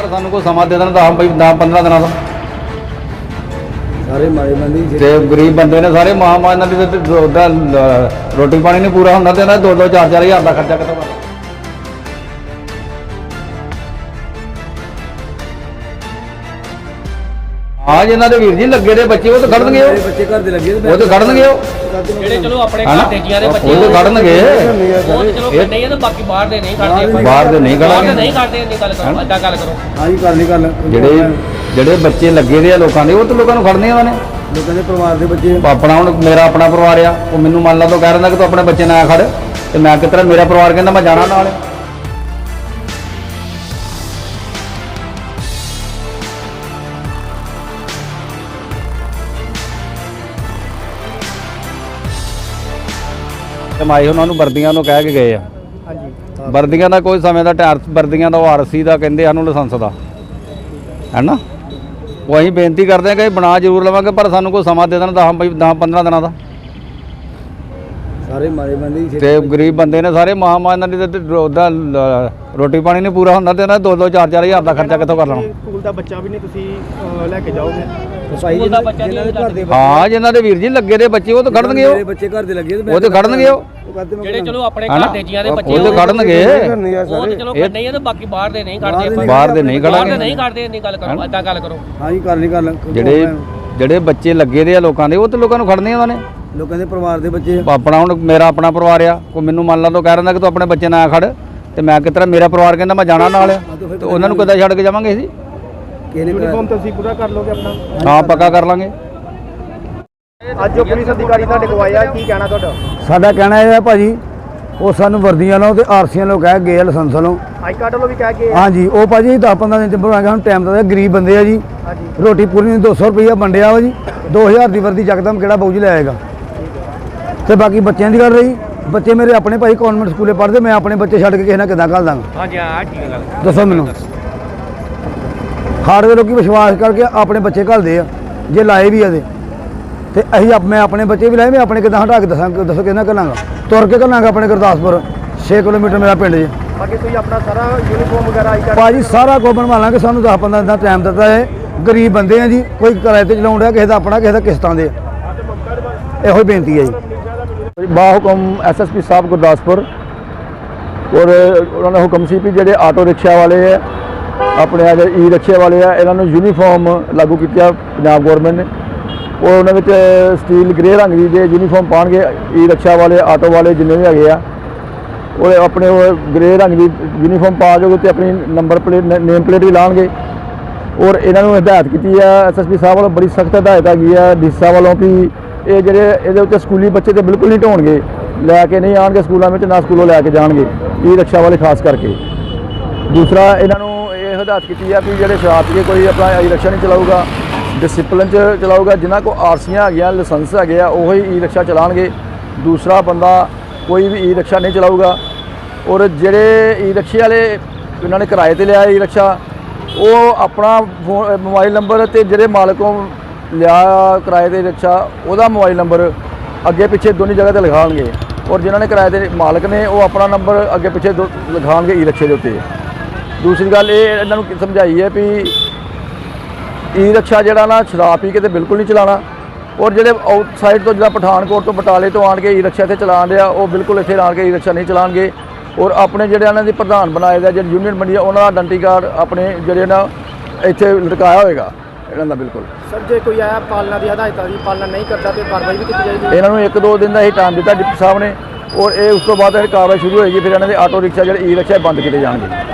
ਪਰ ਸਾਨੂੰ ਕੋਈ ਸਮਾਂ ਦੇ ਦੇਣ ਦਾ ਬਈ 10 15 ਦਿਨਾਂ ਦਾ। ਸਾਰੇ ਮਾਰੇ ਬੰਦੀ ਤੇ ਗਰੀਬ ਬੰਦੇ ਨੇ ਸਾਰੇ ਮਹਾਮਾਰੀ ਨਾਲ ਲ- ਰੋਟੀ ਪਾਣੀ ਨਹੀਂ ਪੂਰਾ ਹੁੰਦਾ ਤੇ ਇਹਨਾਂ ਦੋ ਦੋ ਚਾਰ ਚਾਰ ਹਜ਼ਾਰ ਦਾ ਖਰਚਾ ਕਿੱਥੋਂ ਹਾਂ ਜੀ ਇਹਨਾਂ ਦੇ ਵੀਰ ਜੀ ਲੱਗੇ ਦੇ ਬੱਚੇ ਉਹ ਤਾਂ ਖੜਨਗੇ ਉਹ। ਬੱਚੇ ਘਰ ਦੇ ਲੱਗੇ ਉਹ ਤਾਂ ਖੜਨਗੇ ਉਹ। ਜਿਹੜੇ ਚਲੋ ਆਪਣੇ? ਘਰ ਦੇ ਜੀਆਂ ਦੇ ਬੱਚੇ ਉਹ ਤਾਂ ਖੜਨਗੇ ਉਹ ਤੇ ਚਲੋ ਨਹੀਂ ਆ ਤਾਂ ਬਾਕੀ ਬਾਹਰ ਦੇ ਨਹੀਂ ਕਰਦੇ ਬਾਹਰ ਦੇ ਨਹੀਂ ਬਾਹਰ ਦੇ ਖੜਨਗੇ ਨਹੀਂ ਕਰਦੇ ਇੰਨੀ ਗੱਲ ਕਰੋ ਏਦਾਂ ਗੱਲ ਕਰੋ। ਹਾਂਜੀ ਕਰ ਲਈ ਗੱਲ। ਜਿਹੜੇ ਜਿਹੜੇ ਬੱਚੇ ਲੱਗੇ ਦੇ ਆ ਲੋਕਾਂ ਦੇ ਉਹ ਤਾਂ ਲੋਕਾਂ ਨੂੰ ਖੜਨੇ ਉਹਨਾਂ ਨੇ। ਲੋਕਾਂ ਦੇ ਪਰਿਵਾਰ ਦੇ ਬੱਚੇ। ਆਪਣਾ ਹੁਣ ਮੇਰਾ ਆਪਣਾ ਪਰਿਵਾਰ ਆ ਉਹ ਮੈਨੂੰ ਮੰਨ ਲਾ ਤੋਂ ਕਹਿ ਰਿਹਾ ਕਿ ਤੂੰ ਆਪਣੇ ਬੱਚੇ ਨਾਲ ਖੜ ਤੇ ਮੈਂ ਕਿਤਰਾ ਮੇਰਾ ਪਰਿਵਾਰ ਕਹਿੰਦਾ ਮੈਂ ਜਾਣਾ ਨਾਲ। ਮਾਈ ਉਹਨਾਂ ਨੂੰ ਵਰਦੀਆਂ ਨੂੰ ਕਹਿ ਕੇ ਗਏ ਆ। ਹਾਂਜੀ। ਵਰਦੀਆਂ ਦਾ ਕੋਈ ਸਮੇਂ ਦਾ ਟਾਇਰ ਵਰਦੀਆਂ ਦਾ ਆਰਸੀ ਦਾ ਕਹਿੰਦੇ ਸਾਨੂੰ ਲਾਇਸੈਂਸ ਦਾ। ਹੈਨਾ? ਉਹ ਅਸੀਂ ਬੇਨਤੀ ਕਰਦੇ ਹਾਂ ਕਿ ਬਣਾ ਜ਼ਰੂਰ ਲਵਾਂਗੇ ਪਰ ਸਾਨੂੰ ਕੋਈ ਸਮਾਂ ਦੇ ਦੇਣ 10 ਬਈ 10 15 ਦਿਨਾਂ ਦਾ। ਸਾਰੇ ਮਾਰੇ ਬੰਦੀ ਤੇ ਗਰੀਬ ਬੰਦੇ ਨੇ ਸਾਰੇ ਮਹਾਮਾਰੀ ਨਾਲ ਤੇ ਉਹਦਾ ਲ- ਰੋਟੀ ਪਾਣੀ ਨਹੀਂ ਪੂਰਾ ਹੁੰਦਾ ਤੇ ਇਹਨਾਂ ਦੋ ਦੋ ਚਾਰ ਚਾਰ ਹਜ਼ਾਰ ਦਾ ਖਰਚਾ ਕਿੱਥੋਂ ਕਰ ਲੈਣਾ? ਸਕੂਲ ਦਾ ਬੱਚਾ ਵੀ ਨਹੀਂ ਤੁਸੀਂ ਅਹ, ਲੈ ਕੇ ਜਾਓਗੇ। ਦਾ ਦੇ ਘਰ ਦੇ ਹਾਂ ਜਿਨ੍ਹਾਂ ਦੇ ਵੀਰ ਜੀ ਲੱਗੇ ਦੇ ਬੱਚੇ ਉਹ ਤਾਂ ਖੜਨਗੇ ਮੇਰੇ ਉਹ ਬੱਚੇ ਘਰ ਦੇ ਲੱਗੇ ਉਹ ਤਾਂ ਖੜਨਗੇ ਉਹ। ਜਿਹੜੇ ਚਲੋ ਆਪਣੇ ਹਨਾ? ਘਰ ਦੇ ਜੀਆਂ ਦੇ ਉਹ ਬੱਚੇ ਤਾਂ ਖੜਨਗੇ। ਉਹ ਤੇ ਚਲੋ ਨਹੀਂ ਆ ਤਾਂ ਬਾਕੀ ਬਾਹਰ ਦੇ ਨਹੀਂ ਕਰਦੇ ਬਾਹਰ ਦੇ ਨਹੀਂ ਬਾਹਰ ਦੇ ਖੜਨਗੇ। ਨਹੀਂ ਕਰਦੇ ਇੰਨੀ ਗੱਲ ਕਰੋ ਏਦਾਂ ਗੱਲ ਕਰੋ। ਹਾਂਜੀ ਕਰ ਲਈ ਗੱਲ ਜਿਹੜੇ ਜਿਹੜੇ ਬੱਚੇ ਲੱਗੇ ਦੇ ਆ ਲੋਕਾਂ ਦੇ ਉਹ ਤਾਂ ਲੋਕਾਂ ਨੂੰ ਖੜਨੇ ਉਹਨਾਂ ਨੇ। ਲੋਕਾਂ ਦੇ ਪਰਿਵਾਰ ਦੇ ਬੱਚੇ ਆਪਣਾ ਹੁਣ ਮੇਰਾ ਆਪਣਾ ਪਰਿਵਾਰ ਆ। ਕੋਈ ਮੈਨੂੰ ਮੰਨ ਲਾ ਤੋਂ ਕਹਿ ਰਿਹਾ ਕਿ ਤੂੰ ਆਪਣੇ ਬੱਚੇ ਨਾਲ ਖੜ ਤੇ ਮੈਂ ਕਿਤਰਾ ਮੇਰਾ ਪਰਿਵਾਰ ਕਹਿੰਦਾ ਮੈਂ ਜਾਣਾ ਨਾਲ। ਆ ਤੇ ਉਹਨਾਂ ਨੂੰ ਕਿੱਦਾਂ ਛੱਡ ਕੇ ਜਾਵਾਂਗੇ ਅਸੀਂ? ਨੇ ਯੂਨੀਫਾਰਮ ਤੁਸੀਂ ਪੂਰਾ ਕਰ ਲੋਗੇ ਆਪਣਾ। ਹਾਂ ਪੱਕਾ ਕਰ ਲਾਂਗੇ। ਅੱਜ ਜੋ ਪੁਲਿਸ ਅਧਿਕਾਰੀ ਤੁਹਾਡੇ ਕੋਲ ਆਇਆ ਕੀ ਕਹਿਣਾ ਤੁਹਾਡਾ? ਸਾਡਾ ਕਹਿਣਾ ਇਹ ਹੈ ਭਾਜੀ ਉਹ ਸਾਨੂੰ ਵਰਦੀਆਂ ਲਓ ਤੇ ਆਰਸੀਆਂ ਲਓ ਕਹਿ ਗਏ ਆ ਲਾਇਸੈਂਸ ਲਓ ਆਈ ਕਾਰਡ ਵੱਲੋਂ ਵੀ ਕਹਿ ਕੇ ਹਾਂਜੀ ਉਹ ਭਾਜੀ 10 15 ਦਿਨ ਚ ਬਣਾਗਾ ਹੁਣ ਟਾਈਮ ਤਾਂ ਗਰੀਬ ਬੰਦੇ ਆ ਜੀ। ਹਾਂਜੀ। ਰੋਟੀ ਪੂਰੀ ਨਹੀਂ 200 ਰੁਪਈਆ ਵੰਡਿਆ ਵਾ ਜੀ। 2000 ਦੀ ਵਰਦੀ ਚੱਕਦਮ ਕਿਹੜਾ ਬਾਊ ਜੀ ਲੈ ਆਏਗਾ। ਤੇ ਬਾਕੀ ਬੱਚਿਆਂ ਦੀ ਗੱਲ ਰਹੀ। ਬੱਚੇ ਮੇਰੇ ਆਪਣੇ ਭਾਈ ਕਨਵੈਂਟ ਸਕੂਲੇ ਪੜ੍ਹਦੇ ਮੈਂ ਆਪਣੇ ਬੱਚੇ ਛੱਡ ਕੇ ਕਿਸੇ ਨਾਲ ਕਿੱਦਾਂ ਘੱਲ ਦਾਂਗਾ ਹਾਂਜੀ ਹਾਂ ਠੀਕ ਗੱਲ। ਦੱਸੋ ਮੈਨੂੰ। ਹਾਰ ਦੇ ਲੋਕੀ ਵਿਸ਼ਵਾਸ ਕਰਕੇ ਆਪਣੇ ਬੱਚੇ ਘੱਲਦੇ ਆ ਜੇ ਲਾਏ ਵੀ ਆ ਤੇ। ਤੇ ਅਸੀਂ ਆਪ ਮੈਂ ਆਪਣੇ ਬੱਚੇ ਵੀ ਲਾਏ ਮੈਂ ਆਪਣੇ ਕਿੱਦਾਂ ਹਟਾ ਕੇ ਦੱਸਾਂ ਦੱਸੋ ਕਿਹਨਾਂ ਘੱਲਾਂਗਾ? ਤੁਰ ਕੇ ਘੱਲਾਂਗਾ ਆਪਣੇ ਗੁਰਦਾਸਪੁਰ 6 ਕਿਲੋਮੀਟਰ ਮੇਰਾ ਪਿੰਡ ਜੀ। ਬਾਕੀ ਤੁਸੀਂ ਆਪਣਾ ਸਾਰਾ ਯੂਨੀਫਾਰਮ ਵਗੈਰਾ ਆਈ ਕਾਰਡ ਭਾਜੀ ਸਾਰਾ ਕੁਝ ਬਣਵਾ ਲਾਂਗੇ ਸਾਨੂੰ 10 15 ਦਿਨ ਦਾ ਟਾਈਮ ਦਿੱਤਾ ਹੈ ਗਰੀਬ ਬੰਦੇ ਆ ਜੀ ਕੋਈ ਕਿਰਾਏ ਤੇ ਚਲਾਉਣ ਡਿਆ ਕਿਸੇ ਦਾ ਆਪਣਾ ਕਿਸੇ ਦਾ ਕਿਸ਼ਤਾਂ ਦੇ। ਇਹੋ ਹੀ ਬੇਨਤੀ ਹੈ ਜੀ। ਬਾਹੁਕਮ ਐਸਐਸਪੀ ਸਾਹਿਬ ਗੁਰਦਾਸਪੁਰ ਔਰ ਉਹਨਾਂ ਦਾ ਹੁਕਮ ਸੀ ਵੀ ਜਿਹੜੇ ਆਟੋ ਰਿਕਸ਼ਾ ਵਾਲੇ ਆ, ਆਪਣੇ ਆ ਜਿਹੜੇ ਈ ਰਿਕਸ਼ੇ ਵਾਲੇ ਆ, ਇਹਨਾਂ ਨੂੰ ਯੂਨੀਫਾਰਮ ਲਾਗੂ ਕੀਤਾ ਪੰਜਾਬ ਗਵਰਨਮੈਂਟ ਨੇ। ਔਰ ਉਹਨਾਂ ਵਿੱਚ ਸਟੀਲ ਗ੍ਰੇ ਰੰਗ ਦੀ ਜੇ ਯੂਨੀਫਾਰਮ ਪਾਣਗੇ ਈ ਰਿਕਸ਼ਾ ਵਾਲੇ, ਆਟੋ ਵਾਲੇ ਜਿੰਨੇ ਵੀ ਹੈਗੇ ਆ ਉਹ ਆਪਣੇ ਉਹ ਗ੍ਰੇ ਰੰਗ ਦੀ ਯੂਨੀਫਾਰਮ ਪਾ ਕੇ ਤੇ ਆਪਣੀ ਨੰਬਰ ਪਲੇਟ ਨੇਮ ਪਲੇਟ ਵੀ ਲਾਣਗੇ। ਔਰ ਇਹਨਾਂ ਨੂੰ ਹਦਾਇਤ ਕੀਤੀ ਆ ਐਸਐਸਪੀ ਸਾਹਿਬ ਵੱਲੋਂ, ਬੜੀ ਸਖਤ ਹਦਾਇਤ ਹੈਗੀ ਆ, ਡੀਸਾ ਵੱਲੋਂ ਵੀ ਇਹ ਜਿਹੜੇ ਇਹਦੇ ਉੱਤੇ ਸਕੂਲੀ ਬੱਚੇ ਤੇ ਬਿਲਕੁਲ ਨਹੀਂ ਢੋਣਗੇ। ਲੈ ਕੇ ਨਹੀਂ ਆਣਗੇ ਸਕੂਲਾਂ ਵਿੱਚ, ਨਾ ਸਕੂਲੋਂ ਲੈ ਕੇ ਜਾਣਗੇ। ਈ ਰਕਸ਼ਾ ਵਾਲੇ ਖਾਸ ਕਰਕੇ। ਦੂਸਰਾ, ਇਹਨਾਂ ਨੂੰ ਇਹ ਹਦਾਇਤ ਕੀਤੀ ਆ ਵੀ ਜਿਹੜੇ ਸ਼ਰਾਬ ਪੀ ਕੇ ਕੋਈ ਆਪਣਾ ਈ ਰਿਕਸ਼ਾ ਨਹੀਂ ਚਲਾਊਗਾ ਡਿਸਪਲਿਨ ਚ ਚਲਾਊਗਾ, ਜਿਨ੍ਹਾਂ ਕੋ ਆਰਸੀਆਂ ਹੈਗੀਆਂ, ਲਾਇਸੈਂਸ ਹੈਗੇ ਆ ਹੀ ਈ ਰਿਕਸ਼ਾ ਚਲਾਣਗੇ। ਦੂਸਰਾ ਬੰਦਾ ਕੋਈ ਵੀ ਈ ਰਿਕਸ਼ਾ ਨਹੀਂ ਚਲਾਊਗਾ। ਔਰ ਜਿਹੜੇ ਈ ਰਿਕਸ਼ੇ ਵਾਲੇ ਇਹਨਾਂ ਨੇ ਕਿਰਾਏ ਤੇ ਲਿਆ ਈ ਰਿਕਸ਼ਾ ਉਹ ਆਪਣਾ ਫੋ- ਮੋਬਾਈਲ ਨੰਬਰ ਤੇ ਜਿਹੜੇ ਮਾਲਕੋਂ ਲਿਆ ਕਿਰਾਏ ਤੇ ਰਿਕਸ਼ਾ ਉਹਦਾ ਮੋਬਾਈਲ ਨੰਬਰ ਅੱਗੇ ਪਿੱਛੇ ਦੋਨੀ ਜਗ੍ਹਾ ਤੇ ਲਿਖਾਉਣਗੇ। ਔਰ ਜਿਨ੍ਹਾਂ ਨੇ ਕਿਰਾਏ ਦੇ ਮਾਲਕ ਨੇ, ਉਹ ਆਪਣਾ ਨੰਬਰ ਅੱਗੇ ਪਿੱਛੇ ਦੋ- ਲਿਖਾਉਣਗੇ ਈ ਰਿਕਸ਼ੇ ਦੇ ਉੱਤੇ। ਦੂਸਰੀ ਗੱਲ ਇਹ, ਇਹਨਾਂ ਨੂੰ ਸਮਝਾਈ ਹੈ ਵੀ ਈ ਰਿਕਸ਼ਾ ਜਿਹੜਾ ਨਾ, ਸ਼ਰਾਬ ਪੀ ਕੇ ਤੇ ਬਿਲਕੁਲ ਨਹੀਂ ਚਲਾਉਣਾ। ਔਰ ਜਿਹੜੇ ਆਊਟਸਾਈਡ ਤੋਂ ਜਿਹੜਾ ਪਠਾਨਕੋਟ ਤੋਂ ਬਟਾਲੇ ਤੋਂ ਆਣ ਕੇ ਈ ਰਿਕਸ਼ਾ ਇੱਥੇ ਚਲਾਉਣ ਰਿਹਾ ਉਹ ਬਿਲਕੁਲ ਇੱਥੇ ਆਣ ਕੇ ਈ ਰਿਕਸ਼ਾ ਨਹੀਂ ਚਲਾਉਣਗੇ। ਔਰ ਆਪਣੇ ਜਿਹੜੇ ਇਹਨਾਂ ਦੇ ਪ੍ਰਧਾਨ ਬਣਾਏ ਦਾ ਜਿਹੜੇ ਯੂਨੀਅਨ ਬਣੀ ਆ, ਉਹਨਾਂ ਦਾ ਆਇਡੈਂਟੀ ਕਾਰਡ ਆਪਣੇ ਜਿਹੜੇ ਨਾ ਇੱਥੇ ਲਟਕਾਇਆ ਹੋਏਗਾ। ਇਹਨਾਂ ਦਾ ਬਿਲਕੁਲ। ਸਰ ਜੇ ਕੋਈ ਆਇਆ ਪਾਲਣਾ ਦੀ ਹਦਾਇਤਾਂ ਦੀ ਪਾਲਣਾ ਨਹੀਂ ਕਰਦਾ ਤੇ ਕਾਰਵਾਈ ਵੀ ਕੀਤੀ ਜਾਏਗੀ। ਇਹਨਾਂ ਨੂੰ ਇੱਕ ਦੋ ਦਿਨ ਦਾ ਹੀ ਟਾਈਮ ਦਿੱਤਾ ਡਿਪਟੀ ਸਾਹਿਬ ਨੇ ਔਰ ਇਹ ਉਸ ਤੋਂ ਬਾਅਦ ਇਹ ਕਾਰਵਾਈ ਸ਼ੁਰੂ ਹੋਏਗੀ ਫਿਰ ਇਹਨਾਂ ਦੇ ਆਟੋ ਰਿਕਸ਼ਾ ਜਿਹੜੇ ਈ ਰਿਕਸ਼ਾ ਬੰਦ ਕੀਤੇ ਜਾਣਗੇ।